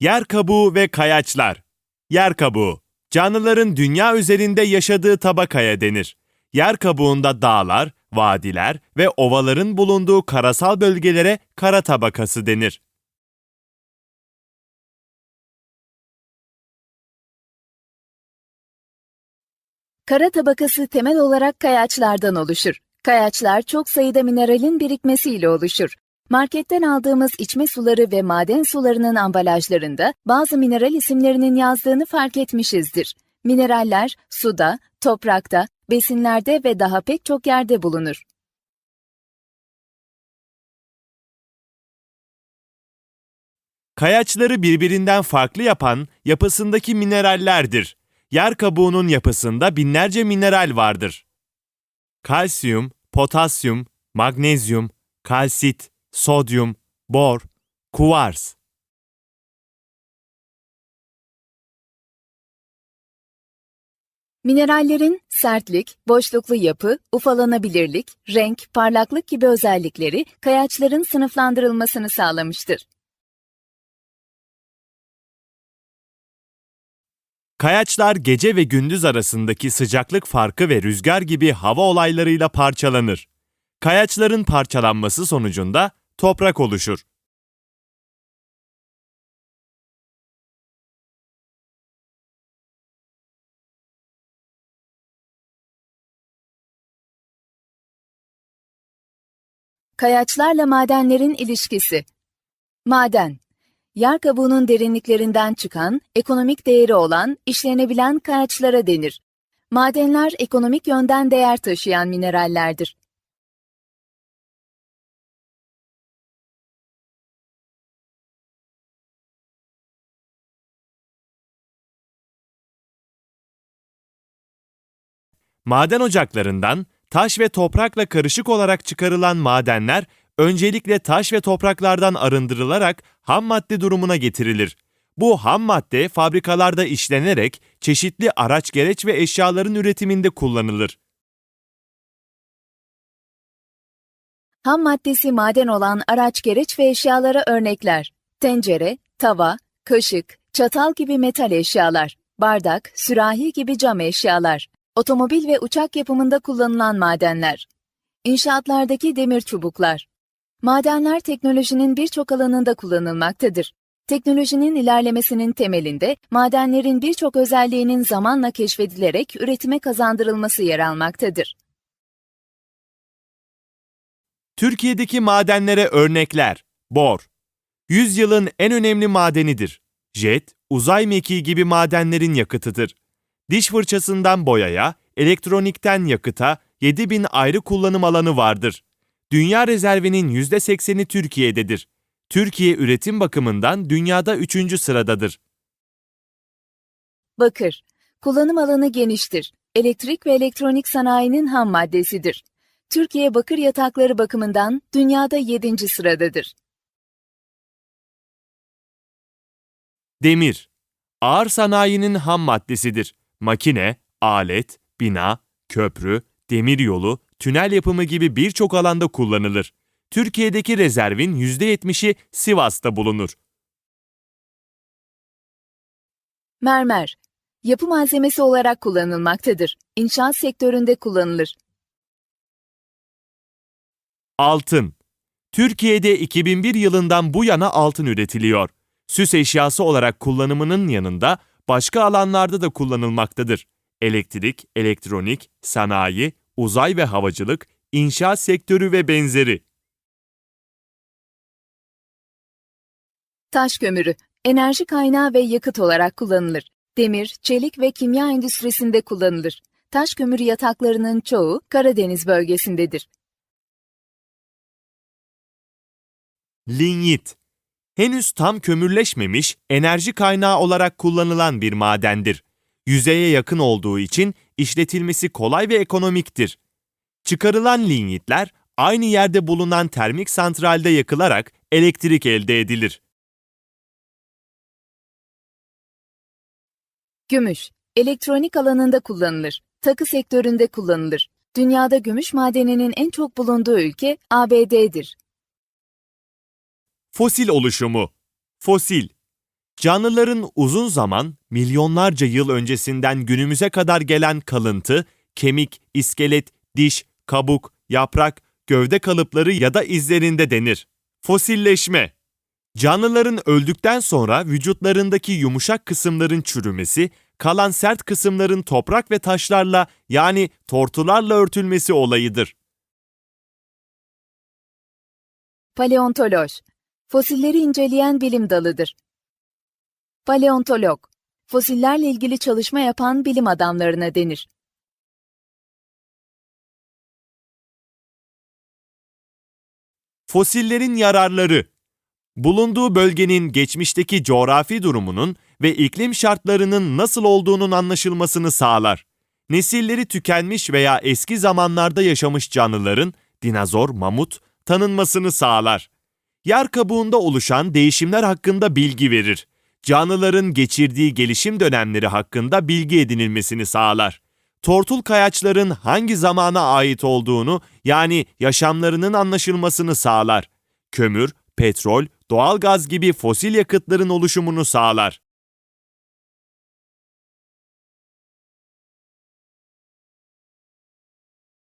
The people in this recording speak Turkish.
Yer kabuğu ve kayaçlar. Yer kabuğu. Canlıların dünya üzerinde yaşadığı tabakaya denir. Yer kabuğunda dağlar, vadiler ve ovaların bulunduğu karasal bölgelere kara tabakası denir. Kara tabakası temel olarak kayaçlardan oluşur. Kayaçlar çok sayıda mineralin birikmesiyle oluşur. Marketten aldığımız içme suları ve maden sularının ambalajlarında bazı mineral isimlerinin yazdığını fark etmişizdir. Mineraller suda, toprakta, besinlerde ve daha pek çok yerde bulunur. Kayaçları birbirinden farklı yapan yapısındaki minerallerdir. Yer kabuğunun yapısında binlerce mineral vardır. Kalsiyum, potasyum, magnezyum, kalsit, sodyum, bor, kuvars. Minerallerin sertlik, boşluklu yapı, ufalanabilirlik, renk, parlaklık gibi özellikleri kayaçların sınıflandırılmasını sağlamıştır. Kayaçlar gece ve gündüz arasındaki sıcaklık farkı ve rüzgar gibi hava olaylarıyla parçalanır. Kayaçların parçalanması sonucunda toprak oluşur. Kayaçlarla madenlerin ilişkisi Maden Yer kabuğunun derinliklerinden çıkan, ekonomik değeri olan, işlenebilen kayaçlara denir. Madenler ekonomik yönden değer taşıyan minerallerdir. Maden ocaklarından taş ve toprakla karışık olarak çıkarılan madenler öncelikle taş ve topraklardan arındırılarak ham madde durumuna getirilir. Bu ham madde fabrikalarda işlenerek çeşitli araç gereç ve eşyaların üretiminde kullanılır. Ham maddesi maden olan araç gereç ve eşyalara örnekler. Tencere, tava, kaşık, çatal gibi metal eşyalar, bardak, sürahi gibi cam eşyalar, otomobil ve uçak yapımında kullanılan madenler. İnşaatlardaki demir çubuklar. Madenler teknolojinin birçok alanında kullanılmaktadır. Teknolojinin ilerlemesinin temelinde madenlerin birçok özelliğinin zamanla keşfedilerek üretime kazandırılması yer almaktadır. Türkiye'deki madenlere örnekler. Bor. Yüzyılın en önemli madenidir. Jet, uzay mekiği gibi madenlerin yakıtıdır. Diş fırçasından boyaya, elektronikten yakıta 7000 ayrı kullanım alanı vardır. Dünya rezervinin %80'i Türkiye'dedir. Türkiye üretim bakımından dünyada 3. sıradadır. Bakır. Kullanım alanı geniştir. Elektrik ve elektronik sanayinin ham maddesidir. Türkiye bakır yatakları bakımından dünyada 7. sıradadır. Demir. Ağır sanayinin ham maddesidir. Makine, alet, bina, köprü, demiryolu, tünel yapımı gibi birçok alanda kullanılır. Türkiye'deki rezervin %70'i Sivas'ta bulunur. Mermer. Yapı malzemesi olarak kullanılmaktadır. İnşaat sektöründe kullanılır. Altın. Türkiye'de 2001 yılından bu yana altın üretiliyor. Süs eşyası olarak kullanımının yanında başka alanlarda da kullanılmaktadır. Elektrik, elektronik, sanayi, uzay ve havacılık, inşaat sektörü ve benzeri. Taş kömürü. Enerji kaynağı ve yakıt olarak kullanılır. Demir, çelik ve kimya endüstrisinde kullanılır. Taş kömürü yataklarının çoğu Karadeniz bölgesindedir. Linyit. Henüz tam kömürleşmemiş, enerji kaynağı olarak kullanılan bir madendir. Yüzeye yakın olduğu için işletilmesi kolay ve ekonomiktir. Çıkarılan linyitler aynı yerde bulunan termik santralde yakılarak elektrik elde edilir. Gümüş. Elektronik alanında kullanılır. Takı sektöründe kullanılır. Dünyada gümüş madeninin en çok bulunduğu ülke ABD'dir. Fosil oluşumu. Fosil. Canlıların uzun zaman, milyonlarca yıl öncesinden günümüze kadar gelen kalıntı, kemik, iskelet, diş, kabuk, yaprak, gövde kalıpları ya da izlerinde denir. Fosilleşme Canlıların öldükten sonra vücutlarındaki yumuşak kısımların çürümesi, kalan sert kısımların toprak ve taşlarla yani tortularla örtülmesi olayıdır. Paleontoloj, fosilleri inceleyen bilim dalıdır. Paleontolog, fosillerle ilgili çalışma yapan bilim adamlarına denir. Fosillerin yararları Bulunduğu bölgenin geçmişteki coğrafi durumunun ve iklim şartlarının nasıl olduğunun anlaşılmasını sağlar. Nesilleri tükenmiş veya eski zamanlarda yaşamış canlıların, dinozor, mamut, tanınmasını sağlar. Yer kabuğunda oluşan değişimler hakkında bilgi verir. Canlıların geçirdiği gelişim dönemleri hakkında bilgi edinilmesini sağlar. Tortul kayaçların hangi zamana ait olduğunu yani yaşamlarının anlaşılmasını sağlar. Kömür, petrol, doğalgaz gibi fosil yakıtların oluşumunu sağlar.